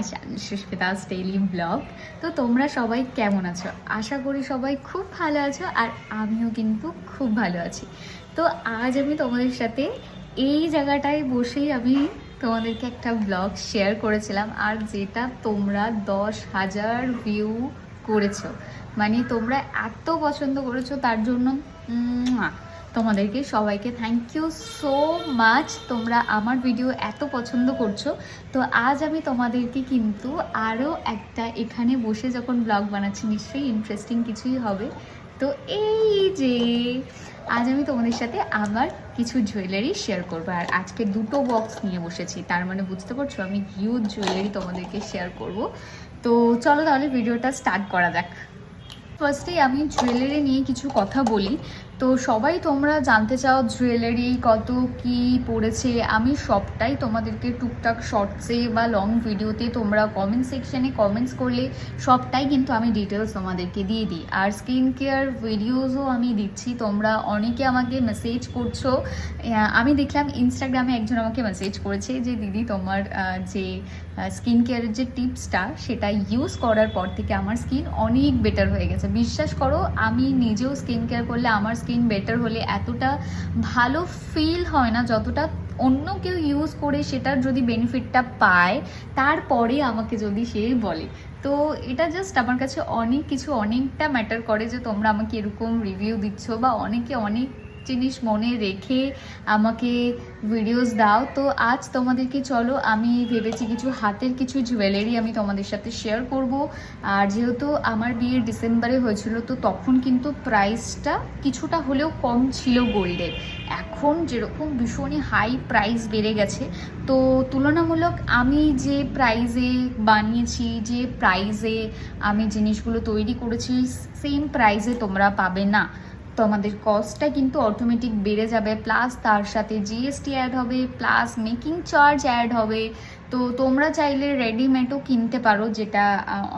My channel Susmita's daily vlog তো তোমরা সবাই কেমন আছো? আশা করি সবাই খুব ভালো আছো আর আমিও কিন্তু খুব ভালো আছি। তো আজ আমি তোমাদের সাথে এই জায়গাটায় বসেই আমি তোমাদেরকে একটা ব্লগ শেয়ার করেছিলাম আর যেটা তোমরা দশ হাজার ভিউ করেছ। মানে তোমরা এত পছন্দ করেছ তার জন্য তোমাদেরকে সবাইকে থ্যাংক ইউ সো মাচ তোমরা আমার ভিডিও এত পছন্দ করছ। তো আজ আমি তোমাদেরকে কিন্তু আরও একটা এখানে বসে যখন ব্লগ বানাচ্ছি, নিশ্চয়ই ইন্টারেস্টিং কিছুই হবে। তো এই যে, আজ আমি তোমাদের সাথে আমার কিছু জুয়েলারি শেয়ার করব। আর আজকে দুটো বক্স নিয়ে বসেছি। তার মানে বুঝতে পারছ, আমি হিউজ জুয়েলারি তোমাদেরকে শেয়ার করব। তো চলো তাহলে ভিডিওটা স্টার্ট করা যাক। ফার্স্টেই আমি জুয়েলারি নিয়ে কিছু কথা বলি। তো সবাই তোমরা জানতে চাও জুয়েলারি কত কি পড়েছে, আমি সবটাই তোমাদেরকে টুকটাক শর্টসে বা লং ভিডিওতে তোমরা কমেন্ট সেকশনে কমেন্টস করলে সবটাই কিন্তু আমি ডিটেলস তোমাদেরকে দিয়ে দিই। আর স্কিন কেয়ার ভিডিওসও আমি দিচ্ছি, তোমরা অনেকে আমাকে মেসেজ করছ। আমি দেখলাম ইনস্টাগ্রামে একজন আমাকে মেসেজ করেছে যে, দিদি, তোমার যে স্কিন কেয়ারের যে টিপসটা সেটা ইউজ করার পর থেকে আমার স্কিন অনেক বেটার হয়ে গেছে। বিশ্বাস করো, আমি নিজেও স্কিন কেয়ার করলে আমার বেটার হলে এতটা ভালো ফিল হয় না, যতটা অন্য কেউ ইউজ করে সেটার যদি বেনিফিটটা পায়, তারপরে আমাকে যদি সে বলে। তো এটা জাস্ট আমার কাছে অনেক কিছু অনেকটা ম্যাটার করে যে তোমরা আমাকে এরকম রিভিউ দিচ্ছ বা অনেকে অনেক জিনিস মনে রেখে আমাকে ভিডিওস দাও। তো আজ তোমাদেরকে চলো, আমি ভেবেছি কিছু হাতের কিছু জুয়েলারি আমি তোমাদের সাথে শেয়ার করব। আর যেহেতু আমার বিয়ে ডিসেম্বরে হয়েছিল, তো তখন কিন্তু প্রাইসটা কিছুটা হলেও কম ছিল গোল্ডের। এখন যেরকম ভীষণই হাই প্রাইস বেড়ে গেছে, তো তুলনামূলক আমি যে প্রাইজে বানিয়েছি, যে প্রাইজে আমি জিনিসগুলো তৈরি করেছি সেম প্রাইজে তোমরা পাবে না। তো আমাদের কস্টটা কিন্তু অটোমেটিক বেড়ে যাবে প্লাস তার সাথে জিএসটি অ্যাড হবে প্লাস মেকিং চার্জ অ্যাড হবে। তো তোমরা চাইলে রেডিমেডও কিনতে পারো, যেটা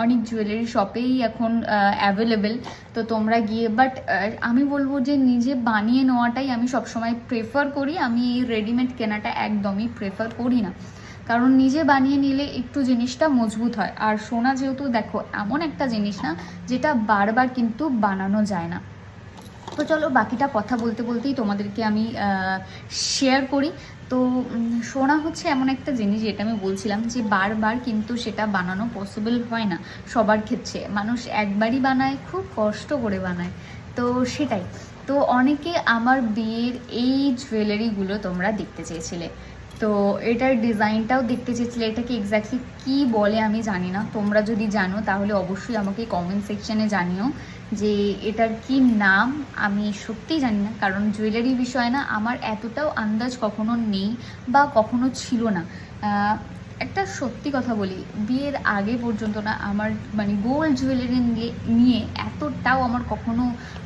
অনেক জুয়েলারি শপেই এখন অ্যাভেলেবেল তো তোমরা গিয়ে বাট আমি বলব যে নিজে বানিয়ে নেওয়াটাই আমি সবসময় প্রেফার করি। আমি এই রেডিমেড কেনাটা একদমই প্রেফার করি না। কারণ নিজে বানিয়ে নিলে একটু জিনিসটা মজবুত হয়। আর সোনা যেহেতু দেখো, এমন একটা জিনিস না, যেটা বারবার কিন্তু বানানো যায় না। তো চলো বাকিটা কথা বলতে বলতেই তোমাদেরকে আমি শেয়ার করি। তো সোনা হচ্ছে এমন একটা জিনিস যেটা আমি বলছিলাম যে বারবার কিন্তু সেটা বানানো পসিবল হয় না সবার ক্ষেত্রে। মানুষ একবারই বানায়, খুব কষ্ট করে বানায়। তো সেটাই। তো অনেকে আমার বিয়ের এই জুয়েলারিগুলো তোমরা দেখতে চেয়েছিলে। তো এটার ডিজাইনটাও দেখতে চেয়েছিলে। এটাকে এক্স্যাক্টলি কি বলে আমি জানি না। তোমরা যদি জানো তাহলে অবশ্যই আমাকে কমেন্ট সেকশানে জানিও। যে এটার কি নাম আমি সত্যিই জানি না। কারণ জুয়েলারি বিষয় না আমার এতটাও আন্দাজ কখনো নেই বা কখনো ছিল না। একটা সত্যি কথা বলি, বিয়ের আগে পর্যন্ত না আমার মানে গোল্ড জুয়েলারি নিয়ে এতটাও আমার কখনো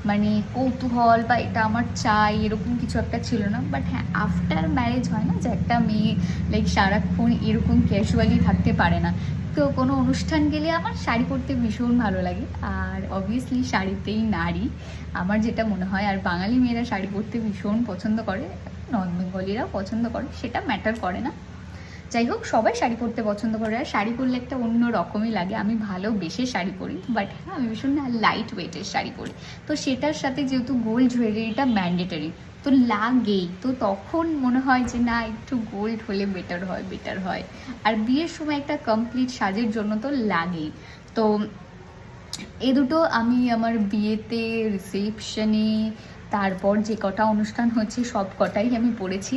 মানে কৌতূহল বা এটা আমার চাই এরকম কিছু একটা ছিল না। বাট হ্যাঁ আফটার ম্যারেজ হয় না যে একটা মেয়ে লাইক সারাক্ষণ এরকম ক্যাজুয়ালি থাকতে পারে না। তো কোনো অনুষ্ঠান গেলে আমার শাড়ি পরতে ভীষণ ভালো লাগে। আর অবভিয়াসলি শাড়িতেই নারী। আমার যেটা মনে হয়, আর বাঙালি মেয়েরা শাড়ি পরতে ভীষণ পছন্দ করে, নন বেঙ্গলিরাও পছন্দ করে, সেটা ম্যাটার করে না। যাই হোক, সবাই শাড়ি পরতে পছন্দ করে, আর শাড়ি পরলে একটা অন্য রকমই লাগে। আমি ভালোবেসে শাড়ি পরি বাট হ্যাঁ আমি ভীষণ লাইট ওয়েটের শাড়ি পরি। তো সেটার সাথে যেহেতু গোল্ড জুয়েলারিটা ম্যান্ডেটারি তো লাগেই। তো তখন মনে হয় যে, না, একটু গোল্ড হলে বেটার হয় বেটার হয়। আর বিয়ের সময় একটা কমপ্লিট সাজের জন্য তো লাগেই। তো এ দুটো আমি আমার বিয়েতে রিসেপশনে তারপর যে কটা অনুষ্ঠান হচ্ছে, সব কটাই আমি পড়েছি।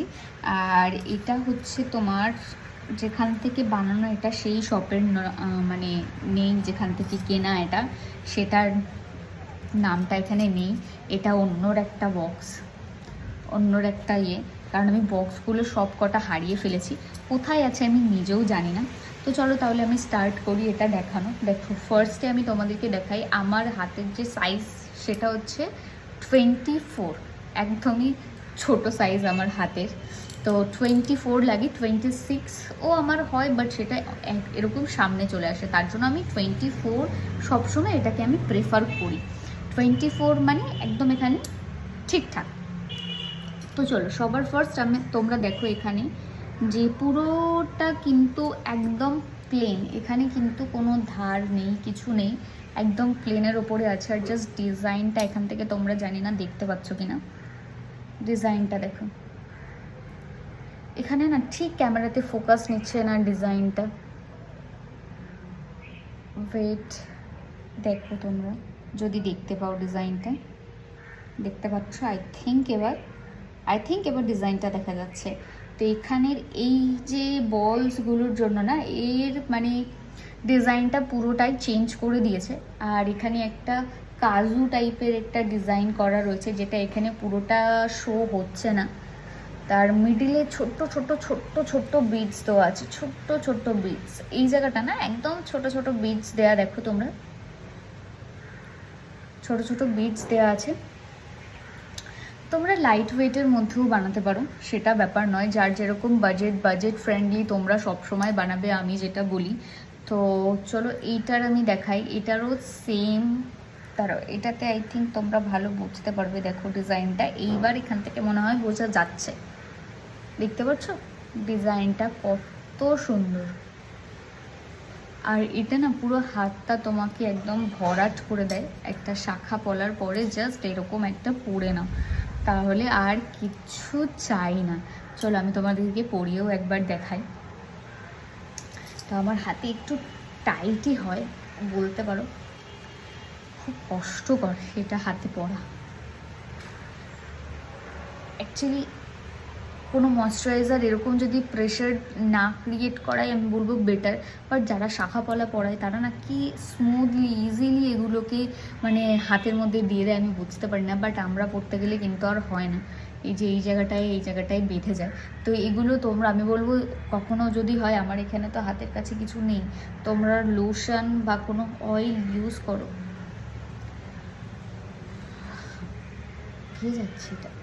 আর এটা হচ্ছে তোমার যেখান থেকে বানানো এটা, সেই শপের মানে নেই যেখান থেকে কেনা এটা। সেটার নামটা এখানে নেই। এটা অন্যর একটা বক্স অন্যর একটা ইয়ে। কারণ আমি বক্সগুলো সব কটা হারিয়ে ফেলেছি। কোথায় আছে আমি নিজেও জানি না। তো চলো তাহলে আমি স্টার্ট করি এটা দেখানো। দেখো ফার্স্টে আমি তোমাদেরকে দেখাই, আমার হাতের যে সাইজ সেটা হচ্ছে টোয়েন্টি ফোর একদমই ছোট সাইজ আমার হাতের। তো টোয়েন্টি ফোর লাগে টোয়েন্টি সিক্স ও আমার হয় বাট সেটা এরকম সামনে চলে আসে। তার জন্য আমি টোয়েন্টি ফোর সবসময় এটাকে আমি প্রেফার করি। টোয়েন্টি ফোর মানে একদম এখানে ঠিকঠাক। তো চলো, সবার ফার্স্ট আমি, তোমরা দেখো এখানে যে পুরোটা কিন্তু একদম প্লেন এখানে কিন্তু কোনো ধার নেই, কিছু নেই, একদম প্লেনের ওপরে আছে আর জাস্ট ডিজাইনটা এখান থেকে তোমরা জানি না, দেখতে পাচ্ছ কি না ডিজাইনটা দেখো। এখানে না ঠিক ক্যামেরাতে ফোকাস নিচ্ছে না ডিজাইনটা ওয়েট দেখো তোমরা, যদি দেখতে পাও ডিজাইনটা দেখতে পাচ্ছ? আই থিঙ্ক এবার আই থিঙ্ক এবার ডিজাইনটা দেখা যাচ্ছে। তো এখানের এই যে বলসগুলোর জন্য না, এর মানে ডিজাইনটা পুরোটাই চেঞ্জ করে দিয়েছে। আর এখানে একটা কাজু টাইপের একটা ডিজাইন করা রয়েছে, যেটা এখানে পুরোটা শো হচ্ছে না। তার মিডিলে ছোট্ট ছোট্ট ছোট্ট ছোট্ট বিটস দেওয়া আছে, ছোট্ট ছোট্ট বিটস এই জায়গাটা না একদম ছোট ছোট বিটস দেয়া দেখো তোমরা। ছোট ছোট বিটস দেওয়া আছে। তোমরা লাইট ওয়েটের মধ্যেও বানাতে পারো, সেটা ব্যাপার নয়। যার যেরকম বাজেট বাজেট ফ্রেন্ডলি তোমরা সবসময় বানাবে, আমি যেটা বলি। তো চলো এইটার আমি দেখাই। এটারও সেম দাঁড়াও এটাতে আই থিঙ্ক তোমরা ভালো বুঝতে পারবে, দেখো ডিজাইনটা এইবার এখান থেকে মনে হয় বোঝা যাচ্ছে। দেখতে পাচ্ছ? ডিজাইনটা কত সুন্দর। আর এটা না পুরো হাতটা তোমাকে একদম ভরাট করে দেয়। একটা শাখা পলার পরে জাস্ট এরকম একটা পরে নাও। তাহলে আর কিচ্ছু চাই না। চলো, আমি তোমাদেরকে পড়িয়েও একবার দেখাই। তো আমার হাতে একটু টাইটই হয়, বলতে পারো। খুব কষ্টকর এটা হাতে পড়া। অ্যাকচুয়ালি কোনো ময়শ্চারাইজার এরকম যদি প্রেশার না ক্রিয়েট করাই আমি বলব বেটার বাট যারা শাখা পলা পড়ায় তারা না কি স্মুথলি ইজিলি এগুলোকে মানে হাতের মধ্যে দিয়ে দেয়, আমি বুঝতে পারি না। বাট আমরা পড়তে গেলে কিন্তু আর হয় না। এই যে এই জায়গাটায় এই জায়গাটায় বেঁধে যায়। তো এগুলো তোমরা, আমি বলব কখনো যদি হয়, আমার এখানে তো হাতের কাছে কিছু নেই। তোমরা লোশন বা কোনো অয়েল ইউজ করো। ভিজে যাচ্ছে এটা।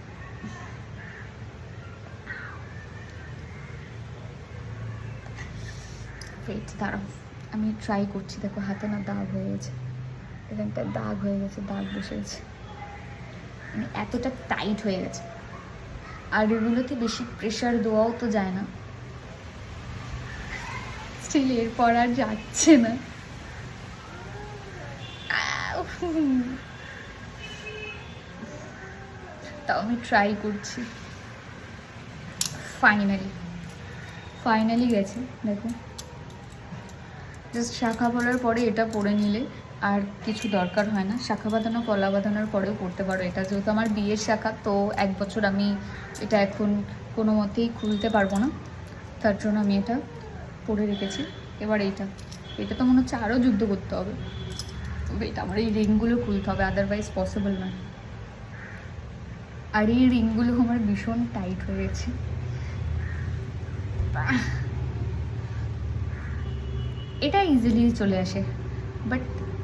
ওয়েট দাঁড়াও। আমি ট্রাই করছি, দেখো হাতে না দাগ হয়ে গেছে। এখানটা দাগ হয়ে গেছে, দাগ বসে গেছে। মানে এতটা টাইট হয়ে গেছে। আর এগুলোতে বেশি প্রেশার দেওয়াও তো যায় না। স্টিল এরপর আর যাচ্ছে না! তাও আমি ট্রাই করছি। ফাইনালি ফাইনালি গেছে, দেখো। জাস্ট শাখা পড়ার পরে এটা পরে নিলে আর কিছু দরকার হয় না। শাখা বাঁধানো, কলা বাঁধানোর পরেও পড়তে পারো। এটা যেহেতু আমার বিয়ের শাখা, তো এক বছর আমি এটা এখন কোনো মতেই খুলতে পারব না। তার জন্য আমি এটা পরে রেখেছি। এবার এইটা। এটা তো মনে হচ্ছে আরও যুদ্ধ করতে হবে। এটা আমার এই রিংগুলো খুলতে হবে আদারওয়াইজ পসিবল নয়। আর এই রিংগুলো আমার ভীষণ টাইট হয়ে গেছে। এটা ইজিলি চলে আসে বাট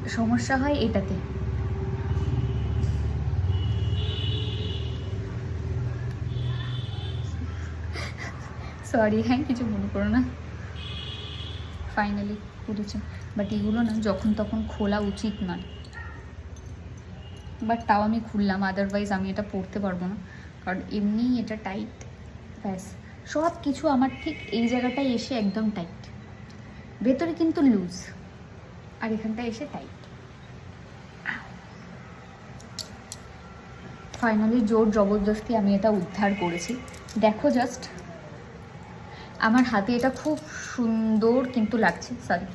সমস্যা হয় এটাতে। সরি হ্যাঁ কিছু মনে করো না। ফাইনালি খুলেছে বাট এগুলো না যখন তখন খোলা উচিত নয়। বাট তাও আমি খুললাম আদারওয়াইজ আমি এটা পড়তে পারব না। কারণ এমনি এটা টাইট ব্যাস। সব কিছু আমার ঠিক এই জায়গাটায় এসে একদম টাইট ভেতরে কিন্তু লুজ আর এখানটায় এসে টাইট ফাইনালি জোর জবরদস্তি আমি এটা উদ্ধার করেছি। দেখো জাস্ট আমার হাতে এটা খুব সুন্দর কিন্তু লাগছে। সরি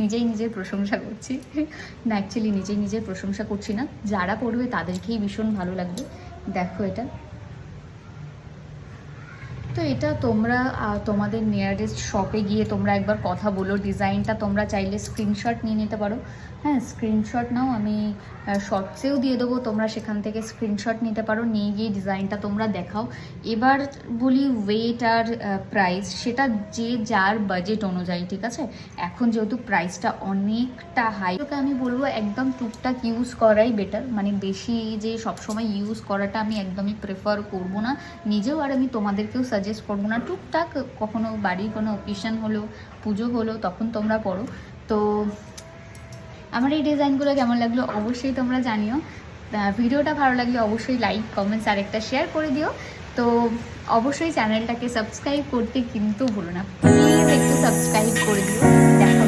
নিজেই নিজের প্রশংসা করছি। না অ্যাকচুয়ালি নিজেই নিজের প্রশংসা করছি না। যারা পড়বে তাদেরকেই ভীষণ ভালো লাগবে। দেখো এটা। তো এটা তোমরা তোমাদের নিয়ারেস্ট শপে গিয়ে তোমরা একবার কথা বলো। ডিজাইনটা তোমরা চাইলে স্ক্রিনশট নিয়ে নিতে পারো। হ্যাঁ স্ক্রিনশট নাও, আমি শর্টসেও দিয়ে দেবো। তোমরা সেখান থেকে স্ক্রিনশট নিতে পারো, নিয়ে গিয়ে ডিজাইনটা তোমরা দেখাও। এবার বলি ওয়েট আর প্রাইস সেটা যে যার বাজেট অনুযায়ী, ঠিক আছে? এখন যেহেতু প্রাইসটা অনেকটা হাই তোকে আমি বলব একদম টুকটাক ইউজ করাই বেটার মানে বেশি যে সবসময় ইউজ করাটা আমি একদমই প্রেফার করব না। নিজেও আর আমি তোমাদেরকেও সাজেস্ট করব না। টুকটাক কখনো বাড়ির কোনো অকেশন হলো, পুজো হলো, তখন তোমরা পড়ো। তো আমার এই ডিজাইনগুলো কেমন লাগল অবশ্যই তোমরা জানিও। ভিডিওটা ভালো লাগলে অবশ্যই লাইক কমেন্টস আর একটা শেয়ার করে দিও। তো অবশ্যই চ্যানেলটাকে সাবস্ক্রাইব করতে কিন্তু ভুলো না। প্লিজ একটু সাবস্ক্রাইব করে দিও। দেখা